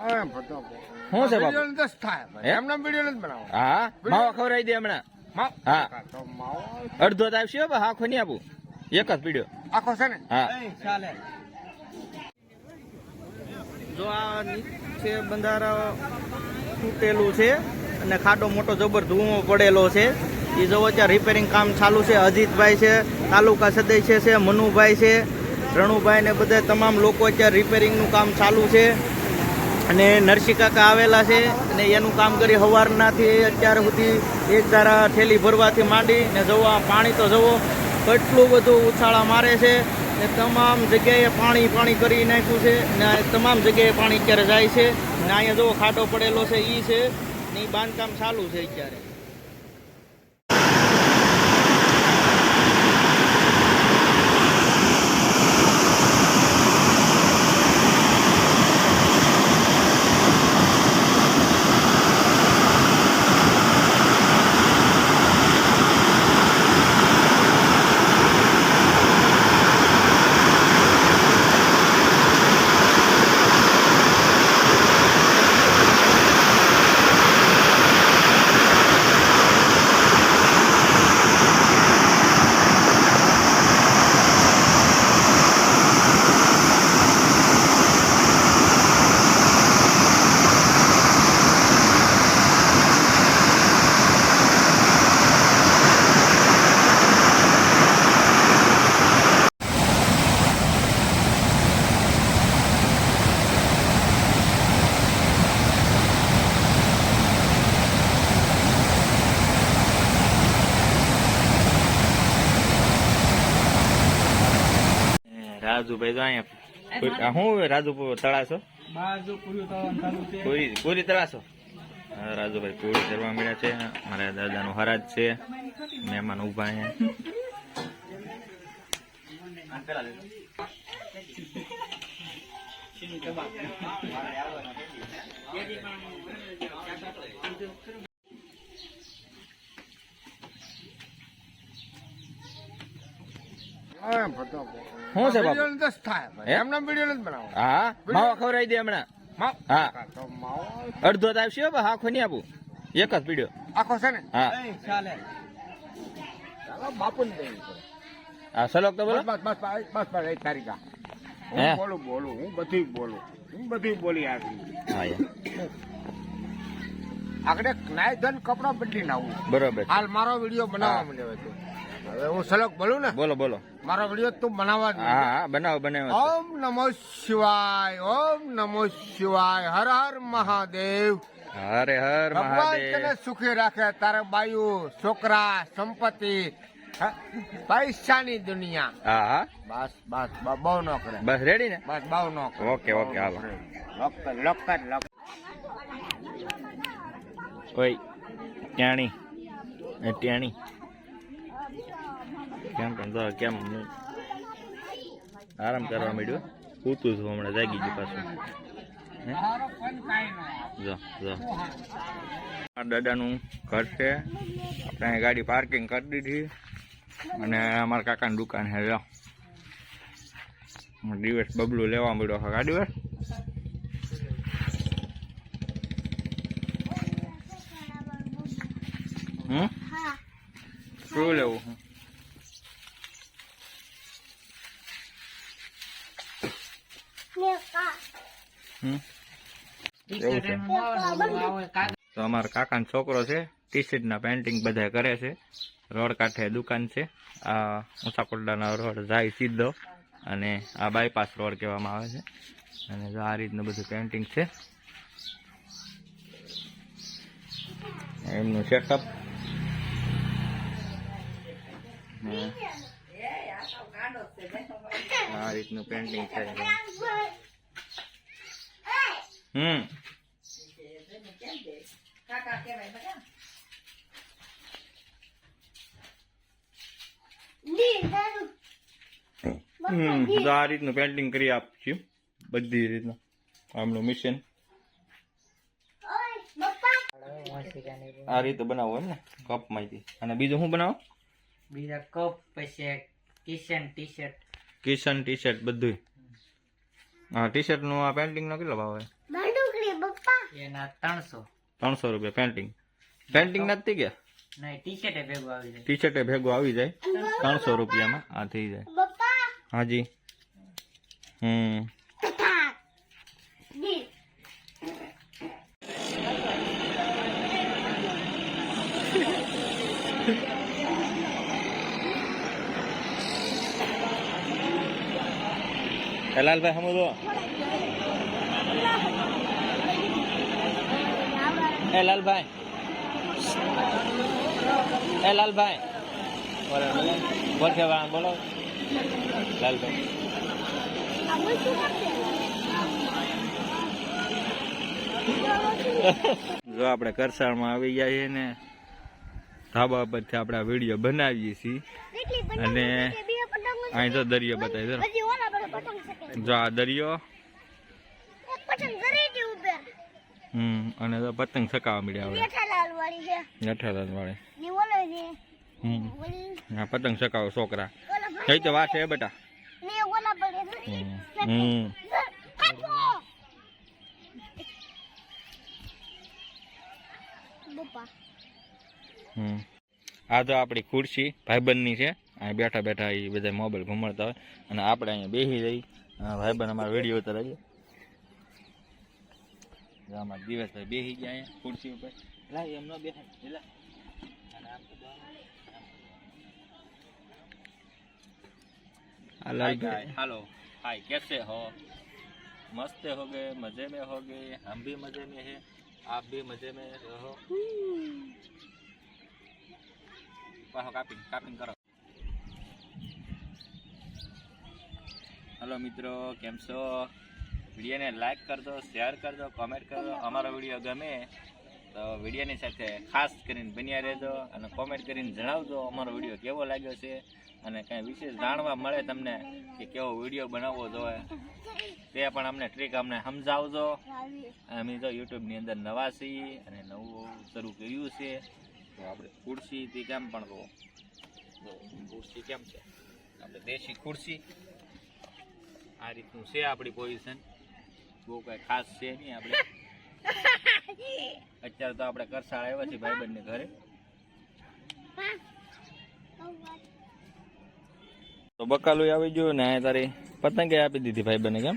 હા, શું છે બાપુ? હે? એમનેમ વીડિયો નથી બનાવવાનો. હા? માવા ખવડાવી દે હમણાં. હા. અડધો જ આવશે આખો નહીં આપું. એક જ પીડ્યો આખો છે ને? હા. ચાલે. જો આ નીચે બંધારા તૂટેલું છે અને ખાડો મોટો જબર ધુઓ પડેલો છે. એ જો અત્યારે રિપેરિંગ કામ ચાલુ છે. અજીતભાઈ છે તાલુકા સદસ્ય છે મનુભાઈ છે રણુભાઈ ને બધા તમામ લોકો અત્યારે રિપેરિંગનું કામ ચાલુ છે. અને નરસિંહ કાકા આવેલા છે અને એનું કામ કરી સવારનાથી અત્યાર સુધી એક ધારા થેલી ભરવાથી માંડી ને જવા પાણી તો જવો કેટલું બધું ઉછાળા મારે છે ને તમામ જગ્યાએ પાણી પાણી કરી નાખ્યું છે ને તમામ જગ્યાએ પાણી અત્યારે જાય છે ને અહીંયા જવો ખાડો પડેલો છે એ છે ને એ બાંધકામ ચાલુ છે અત્યારે. રાજુભાઈ તો અહીંયા આ શું રાજુ તળાશો? બાજુ પૂરું પૂરી પૂરી તળાશો? રાજુભાઈ પૂરી કરવા મળ્યા છે. મારા દાદાનો હરાજ છે. મહેમાન ઊભા છે હા, ફતો કહો. શું છે બાપુ? એમનેમ વીડિયો નથી બનાવો. હા માવા ખવડાવી દે હમણાં. હા. અડધો તો આવશે બા, આખો નહીં આપું. એક જ પીડ્યો આખો છે ને? હા. ચાલે. બાપુ ને હા સલોક તો બોલો. બસ બસ બસ બસ એક તારીખ હું બોલું બોલું હું બધું બોલું. હું બધું બોલી આવી. હા આગળ નાય ધન કપડા બદલી નાવું બરોબર. હાલ મારો વીડિયો બનાવવા મળ્યો છે હવે હું સલક બોલું ને? બોલો બોલો. મારો વીડિયો તું બનાવવા હા. હા બનાવો બનાવો ઓમ નમો શિવાય ઓમ નમો શિવાય હર હર મહાદેવ. હરે હર ભગવાન તને સુખી રાખે તારે બાયુ છોકરા સંપત્તિ હા, પૈસાની દુનિયા. હા હા. બસ બસ બહુ નો કરે. બસ રેડી ને? બસ બહુ નો કરે. ઓકે ઓકે હાલો. લોક કર લોક ઓય ટ્યાણી એ ટ્યાણી કેમ કેમ? તો કેમ? આરામ કરવા માંડ્યો. પૂતું છું હમણાં જાગી ગયું પાછું. હે? જો જો. દાદાનું ઘર છે. આપણે ગાડી પાર્કિંગ કરી દીધી. અને અમારા કાકાની દુકાન છે જો. દિવસ બબલું લેવા મળ્યો હા ગાડી વાર હમ? શું લેવું? હમ એવું છે તો અમારા કાકાનો છોકરો છે ટી શર્ટના પેન્ટિંગ બધા કરે છે. રોડ કાંઠે દુકાન છે. આ ઊંચાકોટડાના રોડ જાય સીધો અને આ બાયપાસ રોડ કહેવામાં આવે છે. અને આ રીતનું બધું પેન્ટિંગ છે. એમનું સેટઅપ આ રીતનું પેન્ટિંગ છે. હમ. હમ આ રીતનું પેન્ટિંગ કરી આપશું બધી રીતનું. આમનું મિશન આ રીતે બનાવો એમ ને કપમાંથી. અને બીજું શું બનાવો? બીજા કપ પછી Kishan T shirt Kishan T shirt બધું હા ટી શર્ટનું આ પેન્ટિંગ નો કેટલો ભાવ એના ત્રણસો. ત્રણસો રૂપિયા પેન્ટિંગ. પેન્ટિંગ નથી ગયા? ટી શર્ટ ભેગું આવી જાય. ટી શર્ટે ભેગું આવી જાય? ત્રણસો રૂપિયામાં? આ થઈ જાય. હાજી. હમ. એ લાલભાઈ સમજો એ લાલભાઈ એ લાલભાઈ બોલો બોલો. બોલ કે વાળા બોલો. લાલભાઈ જો આપણે કરસાળમાં આવી ગયા છીએ ને ધાબા પરથી આપણે આ વીડિયો બનાવીએ છીએ. અને અહીં તો દરિયો બતાવી દો. જો આ દરિયો. હમ અને તો પતંગ ચકાવવા મળ્યા આપણે ઓલો વાળે હમ હા પતંગ ચકાવો છોકરા. કઈ તો વાત છે બેટા? હમ હમ. હમ. આ તો આપણી ખુરશી ભાઈબંધની છે. અહીં બેઠા બેઠા એ બધા મોબાઈલ ઘુમાડતા હોય અને આપણે અહીંયા બેસી જઈ ભાઈબંધ અમારો વિડીયો ઉતારે છે જો અમારા દિવસભાઈ બેસી ગયા અહીંયા ખુરશી ઉપર લા એમ ન બેસે લા અને આમ તો બહાર. हाय गाय हेलो हाय कैसे हो मस्त होगे मजे में होगे हम भी मजे में हैं आप भी मजे में रहो કહો કાપિંગ કાપિંગ કરો હલો મિત્રો, કેમ છો? વિડીયોને લાઈક કરજો શેર કરજો કોમેન્ટ કરજો અમારો વીડિયો ગમે તો વિડીયોની સાથે ખાસ કરીને બન્યા રહેજો અને કોમેન્ટ કરીને જણાવજો અમારો વીડિયો કેવો લાગ્યો છે અને કંઈ વિશેષ જાણવા મળે તમને કે કેવો વીડિયો બનાવવો જોઈએ, તે પણ અમને ટ્રીક અમને સમજાવજો. અમે જો યુટ્યુબની અંદર નવા છીએ અને નવું શરૂ કર્યું છે, તો આપણે ખુરશી તે કેમ પણ કહો ખુરશી કેમ છે? આપણે દેશી ખુરશી. આ રીતનું છે આપણી પોઝિશન બહુ કાંઈ ખાસ છે નહીં આપણે. અત્યારે તો આપણે કરસાળ આવ્યા છીએ ભાઈબંધને ઘરે. તો બકાલું આવી ગયું ને તારી પતંગે આપી દીધી ભાઈબંધને કેમ?